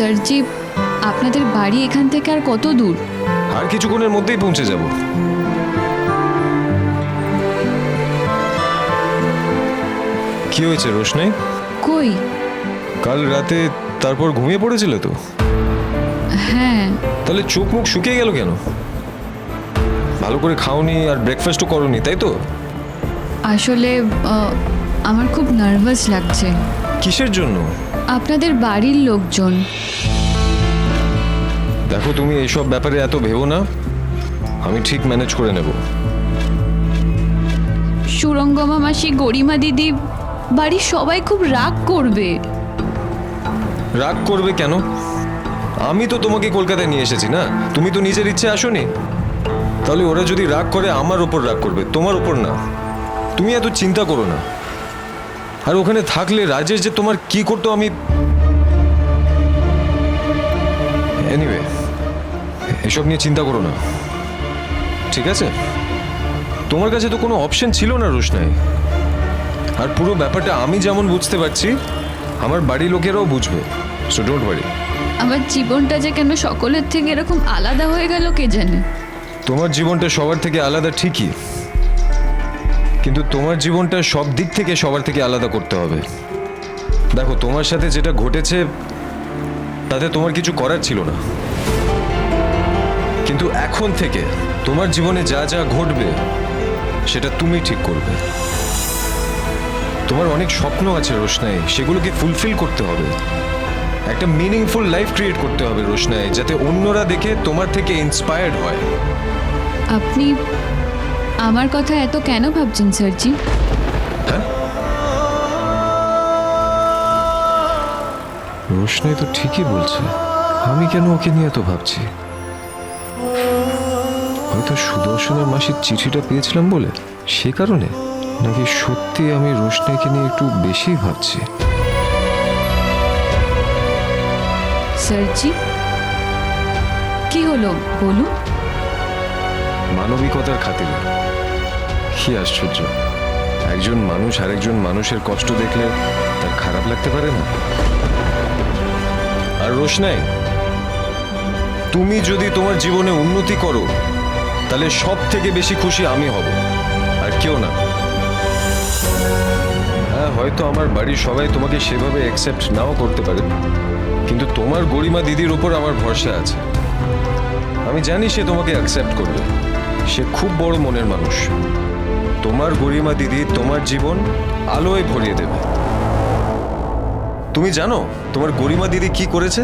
স্যারজি আপনাদের বাড়ি এখান থেকে আর কত দূর? আর কিছুক্ষণের মধ্যেই পৌঁছে যাব। কি হয়েছে রোশনাই? কই? কাল রাতে তারপর ঘুমিয়ে পড়েছিল তো? হ্যাঁ। তাহলে চোখ মুখ শুকিয়ে গেল কেন? ভালো করে খাওনি আর ব্রেকফাস্টও করনি তাই তো? আসলে আহ, আমার খুব নার্ভাস লাগছে। কিসের জন্য? আপনাদের বাড়ির লোকজন। দেখো তুমি এইসব ব্যাপারে এত ভেবো না। আমি ঠিক ম্যানেজ করে নেব। সুরঙ্গমা মাসি গরিমা দিদি বাড়ির সবাই খুব রাগ করবে। রাগ করবে কেন? আমি তো তোমাকে কলকাতায় নিয়ে এসেছি না? তুমি তো নিজের ইচ্ছে আসোনি। তাহলে ওরা যদি রাগ করে আমার ওপর রাগ করবে তোমার ওপর না। তুমি এত চিন্তা করো না। আর ওখানে থাকলে রাজেশ যে তোমার কি করতো আমি এনিওয়ে এসব নিয়ে চিন্তা করো না। ঠিক আছে? তোমার কাছে তো কোনো অপশন ছিল না রোশনাই। আর পুরো ব্যাপারটা আমি যেমন বুঝতে পারছি আমার বাড়ির লোকেরাও বুঝবে। সো ডোন্ট ওয়ারি আমার জীবনটা যে কেন সকলের থেকে এরকম আলাদা হয়ে গেল কে জানে? তোমার জীবনটা সবার থেকে আলাদা ঠিকই। কিন্তু তোমার জীবনটা সব দিক থেকে সবার থেকে আলাদা করতে হবে। দেখো, তোমার সাথে যেটা ঘটেছে, তাতে তোমার কিছু করার ছিল না। কিন্তু এখন থেকে তোমার জীবনে যা যা ঘটবে, সেটা তুমি ঠিক করবে। তোমার অনেক স্বপ্ন আছে রোশনাই, সেগুলোকে ফুলফিল করতে হবে। একটা মিনিংফুল লাইফ ক্রিয়েট করতে হবে রোশনাই, যাতে অন্যরা দেখে তোমার থেকে ইন্সপায়ার্ড হয়। আপনি আমার কথা এত কেন ভাবছেন স্যারজি? হ্যাঁ? রোশনাই তো ঠিকই বলছে। আমি কেন ওকে নিয়ে এত ভাবছি? হয়তো সুদর্শনের মাসির চিঠিটা পেয়েছিলাম বলে সে কারণে নাকি সত্যি আমি রোশনাইকে নিয়ে একটু বেশি ভাবছি? স্যারজি? কি হলো? বলুন। মানবিকতার খাতিরে। কি আশ্চর্য। একজন মানুষ আরেকজন মানুষের কষ্ট দেখলে তার খারাপ লাগতে পারে না। আর রোশনাই, তুমি যদি তোমার জীবনে উন্নতি করো, তাহলে সব থেকে বেশি খুশি আমি হব, আর কেউ না। হ্যাঁ হয়তো আমার বাড়ির সবাই তোমাকে সেভাবে অ্যাকসেপ্ট নাও করতে পারে, কিন্তু তোমার গরিমা দিদির উপর আমার ভরসা আছে। আমি জানি সে তোমাকে অ্যাকসেপ্ট করবে। সে খুব বড় মনের মানুষ। তোমার গরিমা দিদি তোমার জীবন আলোয় ভরিয়ে দেবে। তুমি জানো তোমার গরিমা দিদি কি করেছে?